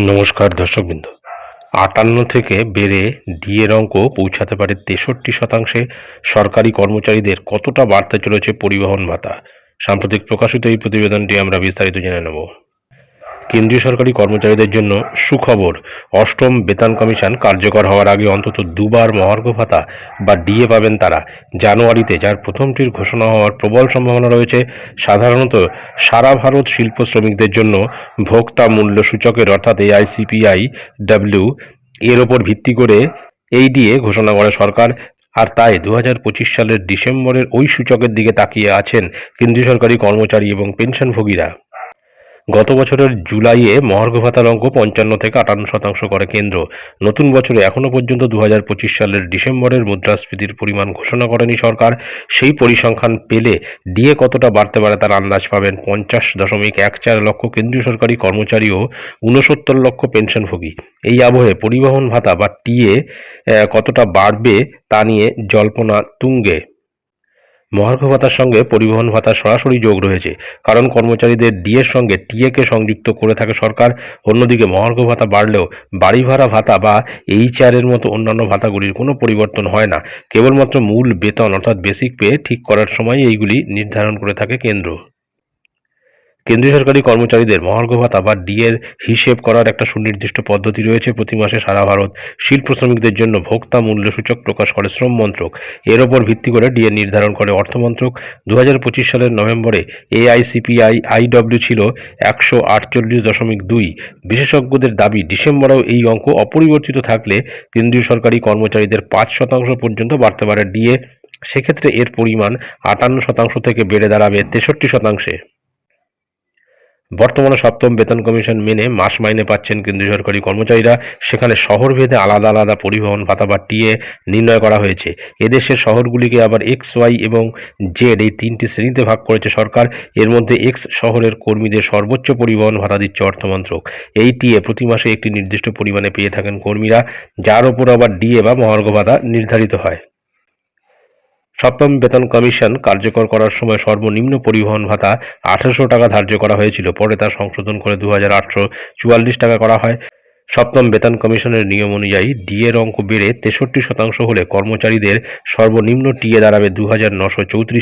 নমস্কার দর্শকবৃন্দ। আটান্ন থেকে বেড়ে ডিএর অঙ্ক পৌঁছাতে পারে তেষট্টি শতাংশে সরকারি কর্মচারীদের। কতটা বার্তা চলেছে পরিবহন ভাতা? সাম্প্রতিক প্রকাশিত এই প্রতিবেদনটি আমরা বিস্তারিত জেনে নেব। কেন্দ্রীয় সরকারি কর্মচারীদের জন্য সুখবর। অষ্টম বেতন কমিশন কার্যকর হওয়ার আগে অন্তত দুবার মহার্ঘ ভাতা বা ডিএ পাবেন তারা। জানুয়ারিতে যার প্রথমটির ঘোষণা হওয়ার প্রবল সম্ভাবনা রয়েছে, সাধারণত সারা ভারত শিল্প শ্রমিকদের জন্য ভোক্তা মূল্য সূচকের অর্থাৎ এআইসিপিআই, ডাব্লিউ, এর ওপর ভিত্তি করে এই ডিএ ঘোষণা করে সরকার। আর তাই দু হাজার পঁচিশ সালের ডিসেম্বরের ওই সূচকের দিকে তাকিয়ে আছেন কেন্দ্রীয় সরকারি কর্মচারী এবং পেনশনভোগীরা। গত বছরের জুলাইয়ে মহার্ঘ ভাতার অঙ্ক পঞ্চান্ন থেকে আটান্ন শতাংশ করে কেন্দ্র। নতুন বছরে এখনও পর্যন্ত দু হাজার পঁচিশ সালের ডিসেম্বরের মুদ্রাস্ফীতির পরিমাণ ঘোষণা করেনি সরকার। সেই পরিসংখ্যান পেলে ডিএ কতটা বাড়তে পারে তার আন্দাজ পাবেন পঞ্চাশ দশমিক এক চার লক্ষ কেন্দ্রীয় সরকারি কর্মচারী ও ঊনসত্তর লক্ষ পেনশনভোগী। এই আবহে পরিবহন ভাতা বা টিএ কতটা বাড়বে তা নিয়ে জল্পনা তুঙ্গে। মহার্ঘ ভাতার সঙ্গে পরিবহন ভাতার সরাসরি যোগ রয়েছে। কারণ কর্মচারীদের ডিএর সঙ্গে টিএকে সংযুক্ত করে থাকে সরকার। অন্যদিকে মহার্ঘ ভাতা বাড়লেও বাড়ি ভাড়া ভাতা বা এইচআরের মতো অন্যান্য ভাতাগুলির কোনো পরিবর্তন হয় না। কেবলমাত্র মূল বেতন অর্থাৎ বেসিক পে ঠিক করার সময় এইগুলি নির্ধারণ করে থাকে কেন্দ্র। কেন্দ্রীয় সরকারি কর্মচারীদের মহার্ঘ ভাতা বা ডিএর হিসেব করার একটা সুনির্দিষ্ট পদ্ধতি রয়েছে প্রতি মাসে সারা ভারত। শিল্প শ্রমিকদের জন্য ভোক্তা মূল্য সূচক প্রকাশ করে শ্রম মন্ত্রক। এর ওপর ভিত্তি করে ডিএ নির্ধারণ করে অর্থমন্ত্রক দু হাজার পঁচিশ সালের নভেম্বরে এআইসিপিআই আইডব্লিউ ছিল একশো আটচল্লিশ দশমিক দুই। বিশেষজ্ঞদের দাবি, ডিসেম্বরেও এই অঙ্ক অপরিবর্তিত থাকলে কেন্দ্রীয় সরকারি কর্মচারীদের পাঁচ শতাংশ পর্যন্ত বাড়তে পারে। ডিএ সেক্ষেত্রে এর পরিমাণ আটান্ন শতাংশ থেকে বেড়ে দাঁড়াবে তেষট্টি শতাংশে। বর্তমানে সপ্তম বেতন কমিশন মেনে মাস মাইনে পাচ্ছেন কেন্দ্রীয় সরকারি কর্মচারীরা। সেখানে শহরভেদে আলাদা আলাদা পরিবহন ভাতা বা টিএ নির্ণয় করা হয়েছে। এদেশের শহরগুলিকে আবার এক্স, ওয়াই এবং জেড এই তিনটি শ্রেণীতে ভাগ করেছে সরকার। এর মধ্যে এক্স শহরের কর্মীদের সর্বোচ্চ পরিবহন ভাতা দিচ্ছে অর্থমন্ত্রক। এই টিএ প্রতি মাসে একটি নির্দিষ্ট পরিমাণে পেয়ে থাকেন কর্মীরা, যার ওপর আবার ডিএ বা মহার্ঘ ভাতা নির্ধারিত হয়। সপ্তম বেতন কমিশন কার্যকর করার সময় সর্বনিম্ন পরিবহন ভাতা আঠারোশো টাকা ধার্য করা হয়েছিল। পরে তা সংশোধন করে দু হাজার আটশো চুয়াল্লিশ টাকা করা হয়। সপ্তম বেতন কমিশনের নিয়ম অনুযায়ী ডিএর অঙ্ক বেড়ে তেষট্টি শতাংশ হলে কর্মচারীদের সর্বনিম্ন টিএ দাঁড়াবে দু হাজার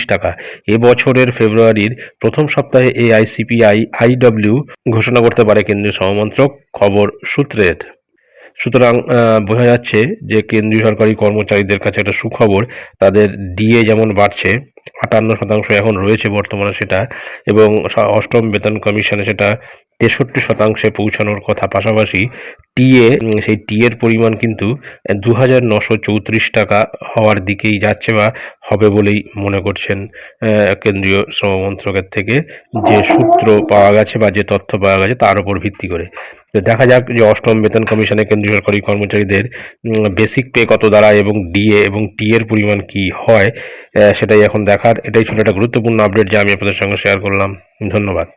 টাকা। এবছরের ফেব্রুয়ারির প্রথম সপ্তাহে এআইসিপিআই আইডব্লিউ ঘোষণা করতে পারে কেন্দ্রীয় সহমন্ত্রক খবর সূত্রের। সুতরাং বোঝা যাচ্ছে যে কেন্দ্রীয় সরকারি কর্মচারীদের কাছে একটা সুখবর, তাদের ডিএ যেমন বাড়ছে, আটান্ন শতাংশ এখন রয়েছে বর্তমানে সেটা, এবং অষ্টম বেতন কমিশনে সেটা তেষট্টি শতাংশে পৌঁছানোর কথা পাশাপাশি টিএ সেই টিএর পরিমাণ কিন্তু দু হাজার নশো চৌত্রিশ টাকা হওয়ার দিকেই যাচ্ছে বা হবে বলেই মনে করছেন কেন্দ্রীয় শ্রম মন্ত্রকের থেকে যে সূত্র পাওয়া গেছে বা যে তথ্য পাওয়া গেছে তার উপর ভিত্তি করে। তো দেখা যাক যে অষ্টম বেতন কমিশনে কেন্দ্রীয় সরকারি কর্মচারীদের বেসিক পে কত দাঁড়ায় এবং ডিএ এবং টি এর পরিমাণ কি হয় সেটাই এখন দেখার। এটাই ছিল একটা গুরুত্বপূর্ণ আপডেট যা আমি আপনাদের সঙ্গে শেয়ার করলাম। ধন্যবাদ।